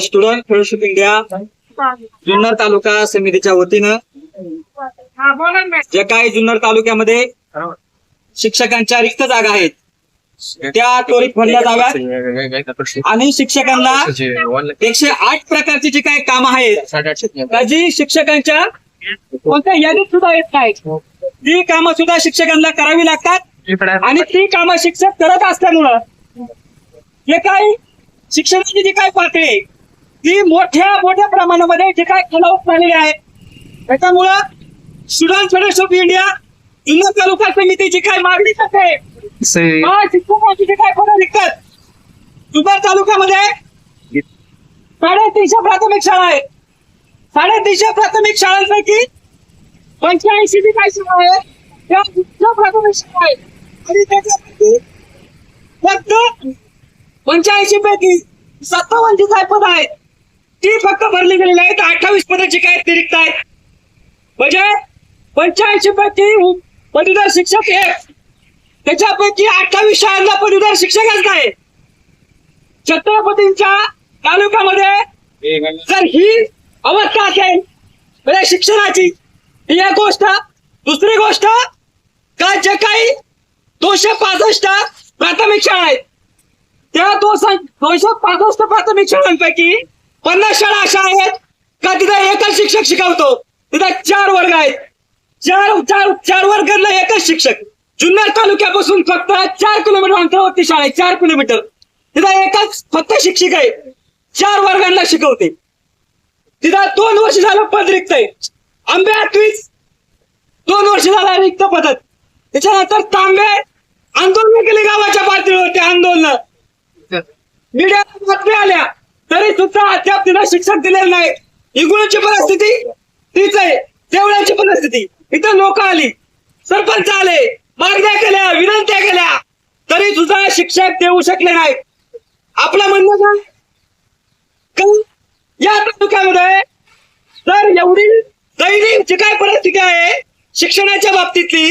Student fellowship India Junnar taluka समितीच्या वतीनं जे काही जुन्नर तालुक्यामध्ये शिक्षकांच्या रिक्त जागा आहेत त्या त्वरित भरल्या जाव्यात. आणि शिक्षकांना एकशे आठ प्रकारची जी काही कामं आहेत त्याची शिक्षकांच्या कोणत्या यादीत सुद्धा येत नाहीत ती कामं सुद्धा शिक्षकांना करावी लागतात. आणि ती कामं शिक्षक करत असल्यामुळं जे काही शिक्षणाची जी काही पातळी आहे, ती मोठ्या मोठ्या प्रमाणामध्ये जे काही खालावत झालेली आहे त्याच्यामुळं student federation of India Junnar taluka समिती जी काही मागणी करते शिक्षकांची जी निघतात तालुक्यामध्ये साडेतीनशे प्राथमिक शाळा आहेत. साडेतीनशे प्राथमिक शाळांपैकी पंच्याऐंशी जी काही शाळा आहेत त्या प्राथमिक शाळा आहेत. आणि त्याच्यापैकी फक्त पंच्याऐंशी पैकी सत्तावन्न जी काय पद आहेत ती फक्त भरली गेलेली आहेत. अठ्ठावीस पदाची जी काय अतिरिक्त आहेत. म्हणजे पंच्याऐंशी पैकी पदवीधर शिक्षक एक त्याच्यापैकी अठ्ठावीस शाळांना पदवीधर शिक्षकच नाही छत्रपतींच्या तालुक्यामध्ये जर ही अवस्था असेल म्हणजे शिक्षणाची ही एक गोष्ट. दुसरी गोष्ट का जे काही दोनशे पासष्ट प्राथमिक शाळा आहेत त्या दोन दोनशे पासष्ट प्राथमिक शाळांपैकी पन्नास शाळा अशा आहेत का तिथं एकच शिक्षक शिकवतो? तिथं चार वर्ग आहेत. चार चार चार वर्गांना एकच शिक्षक. जुन्नर तालुक्यापासून फक्त चार किलोमीटर अंतरावरती शाळा आहे चार किलोमीटर. तिथं एकच फक्त शिक्षक आहे. चार वर्गांना शिकवते. तिथं दोन वर्ष झालं पद रिक्त आहे. आंबे आठवीस दोन वर्ष झालं रिक्त पदत त्याच्यानंतर तांबे आंदोलन केले गावाच्या पातळीवरती आंदोलन. मीडिया बातम्या आल्या. तरी सुद्धा अद्याप तिला शिक्षण दिलेलं नाही. इगुळची परिस्थिती तीच आहे. तेवढ्याची परिस्थिती. इथं लोक आली. सरपंच आले. मागण्या केल्या विनंत्या केल्या. तरी सुद्धा शिक्षक देऊ शकले नाहीत. आपलं म्हणणं का? या तालुक्यामध्ये तर एवढी दैनिक काय परिस्थिती आहे शिक्षणाच्या बाबतीतली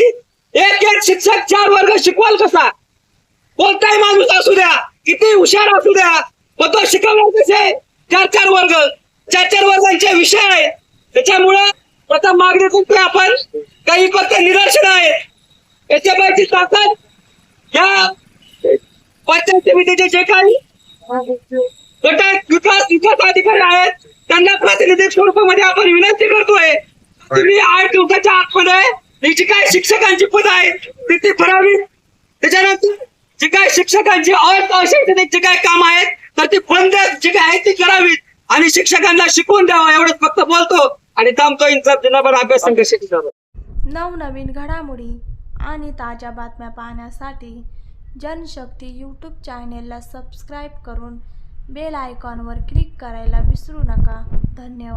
एक एक शिक्षक चार वर्ग शिकवाल कसा? कोणताही माणूस असू द्या. किती हुशार असू द्या. पण तो शिकवणार कसे? चार चार वर्ग. चार चार वर्गांचे विषय आहेत त्याच्यामुळं त्याचा मागणी करतोय आपण. काही फक्त निदर्शन आहे याच्या ताकद या पंचायत समितीचे जे काही गटात विकास विकास अधिकारी आहेत त्यांना प्रातिनिधिक स्वरूपामध्ये आपण विनंती करतोय. तुम्ही आठ दिवसाच्या आतमध्ये ही जी काय शिक्षकांची पद आहे ती ती भरावी त्याच्यानंतर जी काय शिक्षकांची अ- अशैक्षणिक जे काय काम आहेत तर ती बंद जी काय आहेत ती करावीत. आणि शिक्षकांना शिकवून द्यावं एवढंच फक्त बोलतो. आणि थांबतो इंचा जिल्हाभर अभ्यास संघ शेती नवनवीन घडामोडी आणि ताज्या बातम्या पाहण्यासाठी जनशक्ती यूट्यूब चॅनेलला सबस्क्राईब करून बेल आयकॉनवर क्लिक करायला विसरू नका. धन्यवाद.